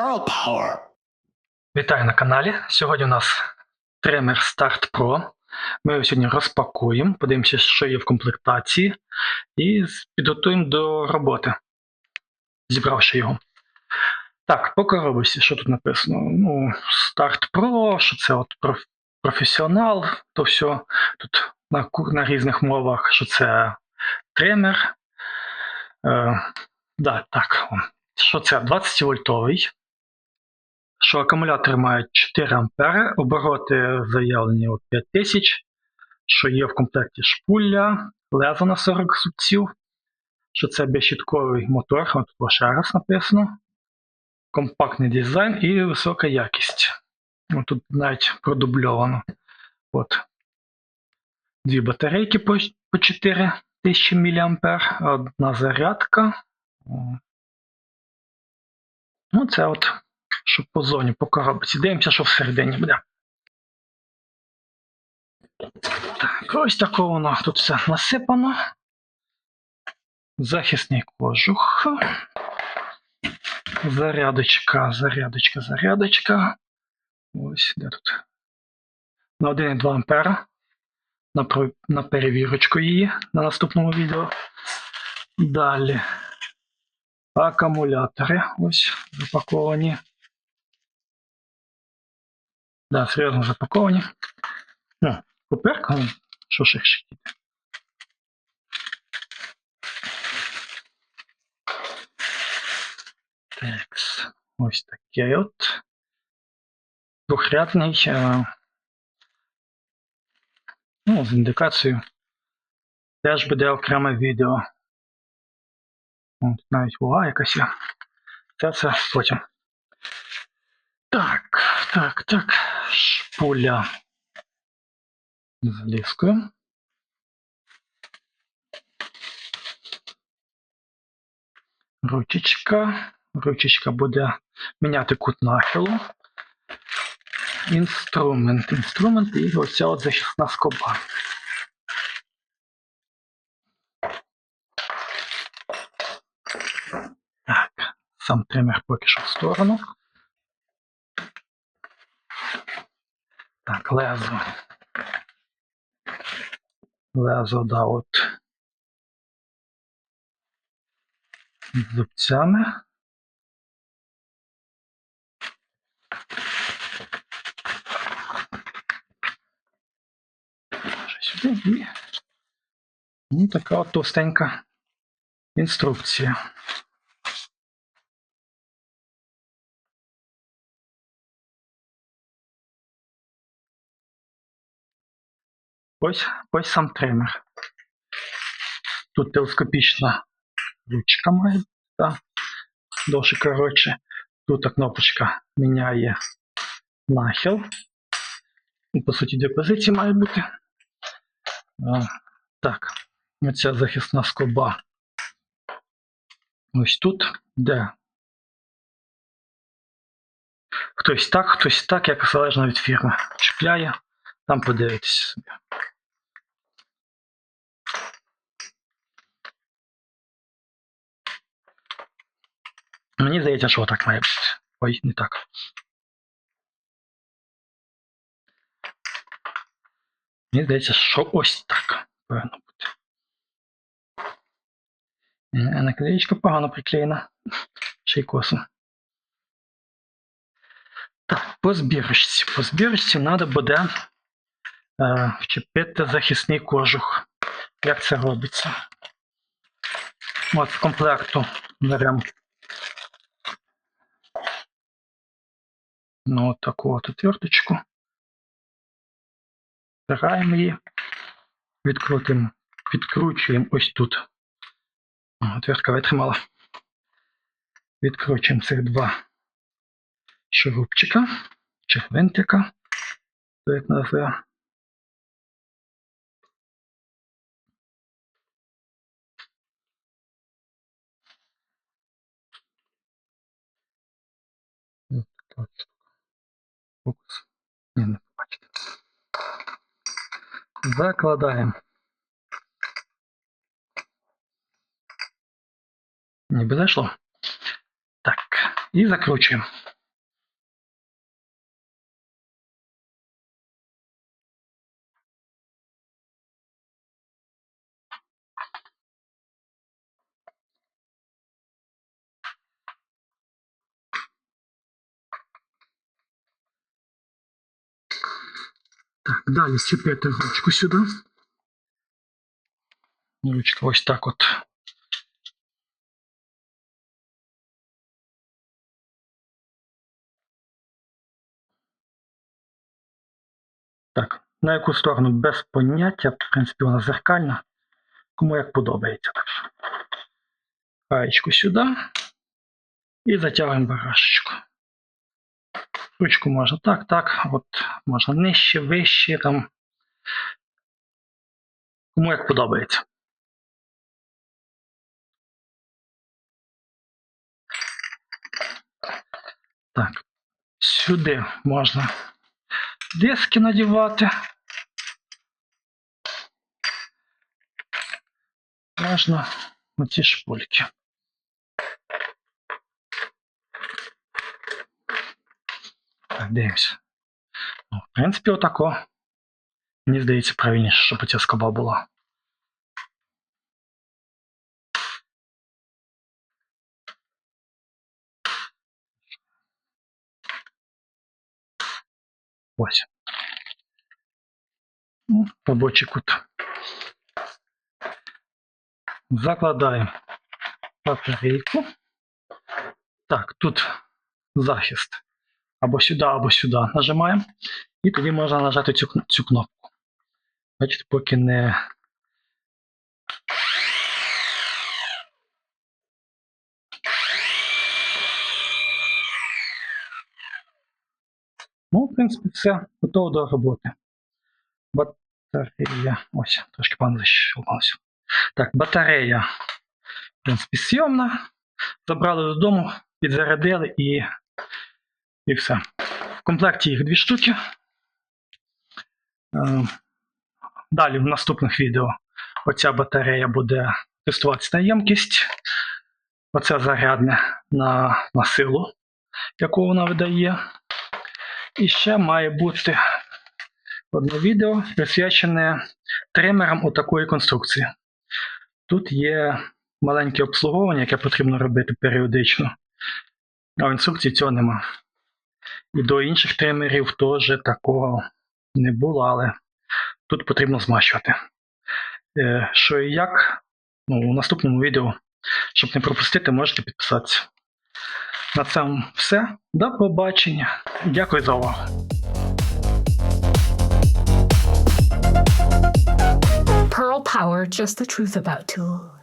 Pearl Power. Вітаю на каналі. Сьогодні у нас тример Start Pro. Ми його сьогодні розпакуємо, подивимося, що є в комплектації, і підготуємо до роботи, зібравши його. Так, по коробочці, що тут написано? Ну, Start Pro, що це от професіонал, то все. Тут на, на різних мовах, що це тример. Е, да, так, що це 20 вольтовий що акумулятори мають 4 ампери, обороти заявлені от 5000, що є в комплекті шпуля, лезо на 40 зубців, що це безщітковий мотор, от тут ще раз написано, компактний дизайн і висока якість. Тут навіть продубльовано. От. Дві батарейки по, по 4000 мА, одна зарядка. Ну, це от щоб по зоні, по коробці. Дивимося, що всередині буде. Так, ось таке воно тут все насипано. Захисний кожух. Зарядочка, зарядочка, зарядочка. Ось де тут. На 1,2 ампера. На, на перевірочку її на наступному відео. Далі. Акумулятори ось запаковані. Да, серйозно запаковані. Ну, поперка, що ж їх шкіти. Так, ось такий от. Двохрядний. е, Ну, з індикацією. Теж буде окреме відео. От, навіть вага якась є. Це все потім. Так, так, так. Шпуля з. Ручечка. Ручечка буде міняти кут нахилу. Інструмент. Інструмент і оця от захисна скоба. Так, сам тример поки що в сторону. Так, лезо. Лезо, да, от. Зубцями. Сюди і. Ну, така от товстенька інструкція. Ось, ось сам тример. Тут телескопічна ручка має та, довше коротше. Тут кнопочка міняє нахил. І, по суті, дві позиції має бути. Так, оця захисна скоба. Ось тут, де хтось так, хтось так, як залежно від фірми. Чіпляє, там подивитися собі. Мені здається, що так має бути. Ой, не так. Мені здається, що ось так повинно бути. Е, Наклеєчка погано приклеєна. Ще. Так, по збірочці. По збірочці треба буде е, вчепити захисний кожух. Як це робиться? От в комплекту беремо Ну, от таку от отверточку. Збираємо її, відкрутимо, відкручуємо ось тут. Отвертка витримала. Відкручуємо цих два шурупчика чи гвинтика. як називає. От Фокус. Ні, не побачите. Закладаємо. Ніби зайшло. Так, і закручуємо. Так, далі сіпити ручку сюди. Ручка ось так от. Так, на яку сторону без поняття, в принципі, вона зеркальна. Кому як подобається. Що. Сюди. І затягуємо барашечку. Ручку можна так, так, от можна нижче, вище, там. Кому як подобається. Так, сюди можна диски надівати. Можна оці шпульки. Дивимося. Ну, в принципі, отако. Мені здається, правильніше, щоб оця скоба була. Ось. Ну, Робочий кут. Закладаємо батарейку. Так, тут захист. Або сюди, або сюди нажимаємо. І тоді можна нажати цю, цю кнопку. Бачите, поки не. Ну, в принципі, все готово до роботи. Батарея. Ось, трошки пан защелкнувся. Так, батарея. В принципі, сйомна. Забрали додому, підзарядили і, і все. В комплекті їх дві штуки. Е, Далі в наступних відео оця батарея буде тестуватися на ємкість. Оце зарядне на, на силу, яку вона видає. І ще має бути одне відео присвячене тримерам у такої конструкції. Тут є маленьке обслуговування, яке потрібно робити періодично. А в інструкції цього нема. До інших тримерів теж такого не було, але тут потрібно змащувати. Е, Що і як, ну, у наступному відео, щоб не пропустити, можете підписатися. На цьому все. До побачення. Дякую за увагу. Pearl Power, just the truth about tools.